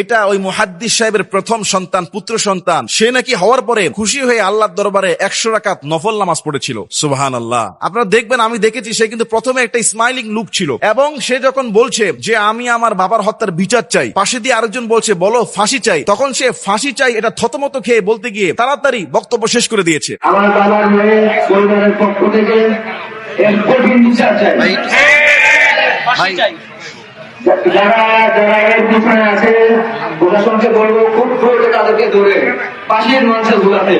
এটা ওই মুহাদ্দিস সাহেবের প্রথম সন্তান পুত্র সন্তান। সে নাকি হওয়ার পরে খুশি হয়ে আল্লাহর দরবারে একশো রাকাত নফল নামাজ পড়েছিল। সুবাহান আল্লাহ আপনারা দেখবেন আমি দেখেছি সে কিন্তু প্রথমে একটা স্মাইলিং লুক ছিল। এবং সে যখন বলছে যে আমি আমার বাবার হত্যার বিচার চাই। পাশে দিয়ে আরেকজন বলছে বলো ফাঁসি চাই। তখন সে ফাঁসি চাই এটা থতমত খেয়ে বলতে গিয়ে তাড়াতাড়ি বক্তব্য শেষ করে দিয়েছে। আমার বাবার মেয়ে পরিবারের পক্ষ থেকে এর কঠিন বিচার চাই। ফাঁসি চাই। যারা যারা এর পিছনে আছে প্রশাসনকে বলব খুব দ্রুত তাদেরকে ধরে। পাশের মানুষের ঘুরাতে।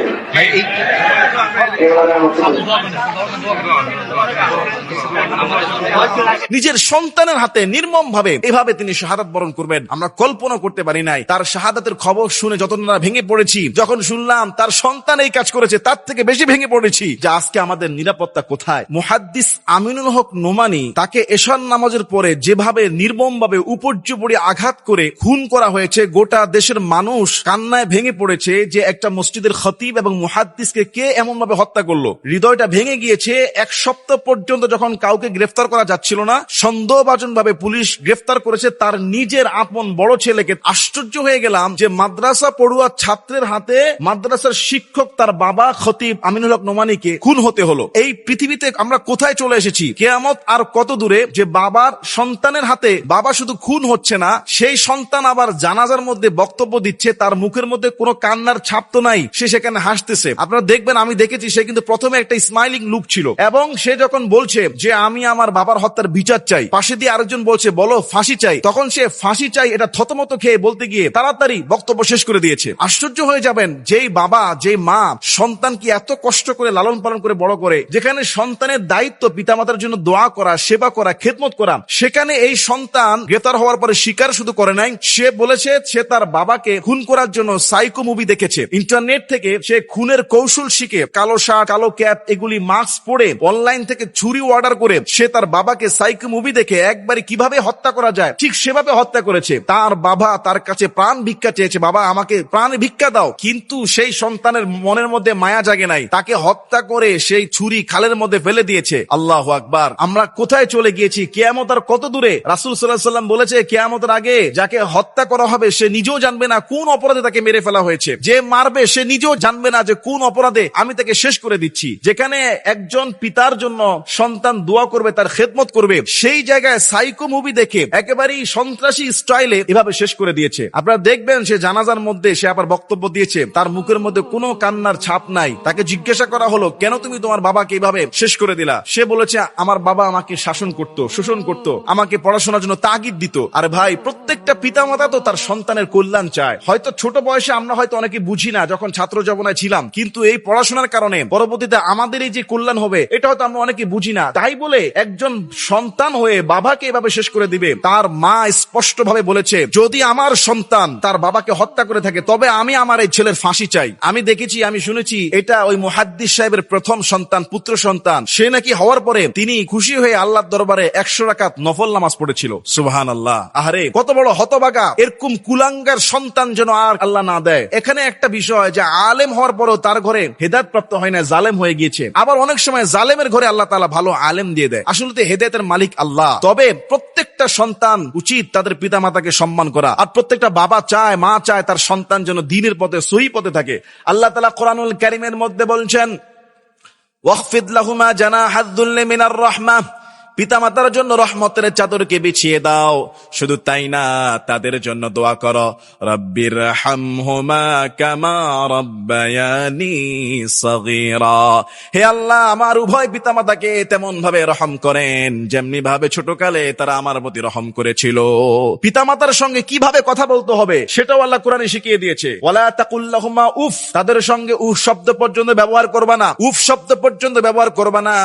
নিজের সন্তানের হাতে নির্মম ভাবে এভাবে তিনি শাহাদাত বরণ করবেন। আমরা কল্পনা করতে পারি নাই। তার শাহাদাতের খবর শুনে যত না ভেঙে পড়েছি যখন শুনলাম তার সন্তান এই কাজ করেছে তার থেকে বেশি ভেঙে পড়েছি যে আজকে আমাদের নিরাপত্তা কোথায়? মুহাদ্দিস আমিনুল হক নোমানি তাকে এশার নামাজের পরে যেভাবে নির্মম ভাবে উপর্যুপরি আঘাত করে খুন করা হয়েছে গোটা দেশের মানুষ কান্নায় ভেঙে পড়েছে যে একটা মসজিদের খতিব এবং মুহাদ্দিসকে কে এমন ভাবে হত্যা করল? হৃদয়টা ভেঙে গিয়েছে এক সপ্তাহ পর্যন্ত যখন কাউকে গ্রেফতার করা যাচ্ছিল না সন্দেহভাজন ভাবে পুলিশ গ্রেফতার করেছে তার নিজের আপন বড় ছেলেকে। আশ্চর্য হয়ে গেলাম যে মাদ্রাসা পড়ুয়া ছাত্রের হাতে মাদ্রাসার শিক্ষক তার বাবা খতিব আমিনুল হক নোমানিকে খুন হতে হলো। এই পৃথিবীতে আমরা কোথায় চলে এসেছি? কেয়ামত আর কত দূরে যে বাবার সন্তানের হাতে বাবা শুধু খুন হচ্ছে না, সেই সন্তান আবার জানাজার মধ্যে বক্তব্য দিচ্ছে, তার মুখের মধ্যে কোনো কান্নার ছাপ তো নাই, সে সেখানে হাসতেছে। আপনারা দেখবেন, আমি দেখেছি, সে কিন্তু প্রথমে একটা স্মাইলিং লুক ছিল। এবং সে যখন বলছে যে, আমি আমার বাবার হত্যার বিচার চাই। পাশে দিয়ে আরেকজন বলছে, বলো, ফাঁসি চাই। তখন সে, ফাঁসি চাই এটা থতমত খেয়ে বলতে গিয়ে তাড়াতাড়ি বক্তব্য শেষ করে দিয়েছে। আশ্চর্য হয়ে যাবেন, যেই বাবা, যেই মা, সন্তান কি এত কষ্ট করে লালন পালন করে বড় করে, যেখানে সন্তানের দায়িত্ব পিতামাতার জন্য দোয়া করা, সেবা করা, খেদমত করা, সেখানে এই সন্তান গ্রেতার হওয়ার পরে স্বীকার শুধু করে নাই। সে বলেছে, সে তার বাবাকে খুন করার জন্য সাইকো মুভি দেখেছে। ইন্টারনেট থেকে সে খুনের কৌশল শিখে কালো শার্ট, কালো ক্যাপ এগুলি মাস্ক পরে অনলাইন থেকে ছুরি অর্ডার করে সে তার বাবাকে সাইকো মুভি দেখে একবারে কীভাবে হত্যা করা যায়, ঠিক সেভাবে হত্যা করেছে। তার বাবা তার কাছে প্রাণ ভিক্ষা চেয়েছে, বাবা, আমাকে প্রাণ ভিক্ষা দাও। কিন্তু সেই সন্তানের মনের মধ্যে মায়া জাগে নাই। তাকে হত্যা করে সেই ছুরি খালের মধ্যে ফেলে দিয়েছে। আল্লাহ আকবার। আমরা কোথায় চলে গিয়েছি? কেয়ামত আর কত দূরে? রাসুল সাল্লাহ সাল্লাম বলেছে, কেয়ামতের আগে যাকে হত্যা করা হবে, সে নিজেও জানবে না কোন অপরাধে তাকে মেরে ফেলা হয়েছে। যে মারবে, সে নিজেও জানবে না যে কোন অপরাধে আমি তাকে শেষ করে দিচ্ছি। যেখানে একজন পিতার জন্য সন্তান দোয়া করবে, তার খেদমত করবে, সেই জায়গায় সাইকো মুভি দেখে একেবারেই সন্ত্রাসী স্টাইলে এভাবে শেষ করে দিয়েছে। আপনারা দেখবেন সে জানাজার মধ্যে সে আবার বক্তব্য দিয়েছে, তার মুখের মধ্যে কোনো কান্নার ছাপ নাই। তাকে জিজ্ঞাসা করা হলো, কেন তুমি তোমার বাবাকে এইভাবে শেষ করে দিলা? সে বলেছে, আমার বাবা আমাকে শাসন করত, শোষণ করত, আমাকে পড়াশোনার জন্য তাগিদ দিত। আরে ভাই, প্রত্যেকটা পিতামাতা তো তার সন্তানের কল্যাণ চায়। হয়তো ছোট বয়সে আমরা হয়তো অনেকে বুঝি না যখন ছাত্র যবনায় ছিলাম। কিন্তু এই পড়াশোনার কারণে পরবর্তীতে আমাদের এই যে কল্যাণ হবে, এটা হয়তো আমরা অনেকে বুঝি না। তাই বলে একজন সন্তান হয়ে বাবাকে এভাবে শেষ করে দিবে। তার মা স্পষ্ট ভাবে বলেছে, যদি আমার সন্তান তার বাবাকে হত্যা করে থাকে, তবে আমি আমার এই ছেলের ফাঁসি চাই। আমি দেখেছি, আমি শুনেছি, এটা ওই মুহাদ্দিস সাহেবের প্রথম সন্তান, পুত্র সন্তান। সে নাকি হওয়ার পরে তিনি খুশি হয়ে আল্লাহর দরবারে একশো রাকাত নফল নামাজ পড়েছিল। সুবহান আল্লাহ আহারে, কত বড় হতবাগা এরকম কুলাঙ্গার সন্তান যেন আর আল্লাহ না দেয়। এখানে একটা বিষয় যে আলেম হওয়ার পরও তার ঘরে হেদায়ত প্রাপ্ত হয় না, জালেম হয়ে গিয়েছে। আবার অনেক সময় জালেমের ঘরে আল্লাহ তালা ভালো আলেম দিয়ে দেয়। আসলে তো হেদায়তের মালিক আল্লাহ। তবে প্রত্যেকটা সন্তান উচিত তাদের পিতা মাতাকে সম্মান করা। আর প্রত্যেকটা বাবা চায়, মা চায় তার সন্তান যেন দিনের পথে, সহি পথে থাকে। আল্লাহ তালা কোরআনুল কারিমের মধ্যে বলছেন ওয়াহফিদ লাহুমা জানাহাদ্দুল্লি মিনার রাহমা। পিতামাতার জন্য রহমতের চাদরকে বিছিয়ে দাও। শুধু তাই না, তাদের জন্য দোয়া করো। রব্বির হে আল্লাহ, আমার উভয় পিতামাতাকে তেমন ভাবে রহম করেন। যেমনি ভাবে ছোটকালে তারা আমার প্রতি রহম করেছিল। পিতামাতার সঙ্গে কীভাবে কথা বলতে হবে, সেটাও আল্লাহ কোরআনে শিখিয়ে দিয়েছে। ওয়ালা উফ, তাদের সঙ্গে উফ শব্দ পর্যন্ত ব্যবহার করবা না। উফ শব্দ পর্যন্ত ব্যবহার করবা না।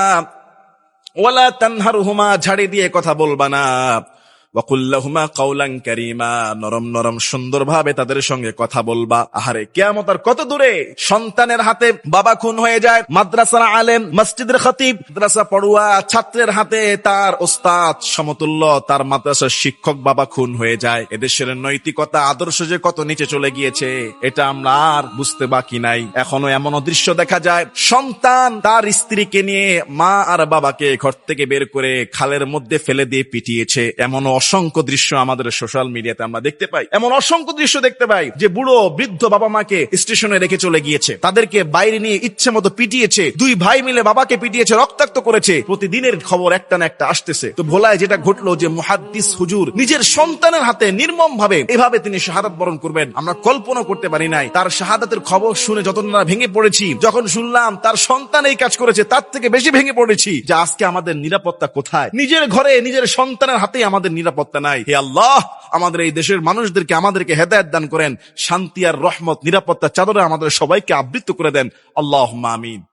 ওয়ালা তানহার হুমা ঝাড়ি দিয়ে কথা বলবা না। ওয়াকুল্লাহুমা কাউলাং কারিমা, নরম নরম সুন্দর ভাবে তাদের সঙ্গে কথা বলবা। আহারে, কেয়ামত আর কত দূরে? সন্তানের হাতে বাবা খুন হয়ে যায়, মাদ্রাসার আলেম, মসজিদের খতিব, মাদ্রাসা পড়ুয়া, ছাত্রের হাতে তার ওস্তাদ সমতুল্য, তার মাদ্রাসার শিক্ষক বাবা খুন হয়ে যায়। এদেশের নৈতিকতা, আদর্শ যে কত নিচে চলে গিয়েছে, এটা আমরা আর বুঝতে বাকি নাই। এখনও এমন দৃশ্য দেখা যায়, সন্তান তার স্ত্রীকে নিয়ে মা আর বাবাকে ঘর থেকে বের করে খালের মধ্যে ফেলে দিয়ে পিটিয়েছে। এমন অসংখ্য দৃশ্য আমাদের সোশ্যাল মিডিয়াতে আমরা দেখতে পাই। এমন অসংখ্য দৃশ্য দেখতে পাই যে বুড়ো, বৃদ্ধ বাবা মাকে স্টেশনে রেখে চলে গিয়েছে। তাদেরকে বাইরে নিয়ে ইচ্ছে মতো পিটিয়েছে। দুই ভাই মিলে বাবাকে পিটিয়েছে, রক্তাক্ত করেছে। প্রতিদিনের খবর একটা না একটা আসতেছে। তো ভোলায় যেটা ঘটলো যে মুহাদ্দিস হুজুর নিজের সন্তানের হাতে নির্মম ভাবে এভাবে তিনি শাহাদাত বরণ করবেন, আমরা কল্পনা করতে পারি নাই। তার শাহাদাতের খবর শুনে যত না ভেঙে পড়েছি, যখন শুনলাম তার সন্তান এই কাজ করেছে, তার থেকে বেশি ভেঙে পড়েছি যে আজকে আমাদের নিরাপত্তা কোথায়? নিজের ঘরে নিজের সন্তানের হাতেই আমাদের নিরাপত্তা নাই। হে আল্লাহ, আমাদের এই দেশের মানুষদেরকে আমাদেরকে হেদায়ত দান করেন। শান্তি আর রহমত, নিরাপত্তা চাদরে আমাদের সবাইকে আবৃত্ত করে দেন। আল্লাহ আমিন।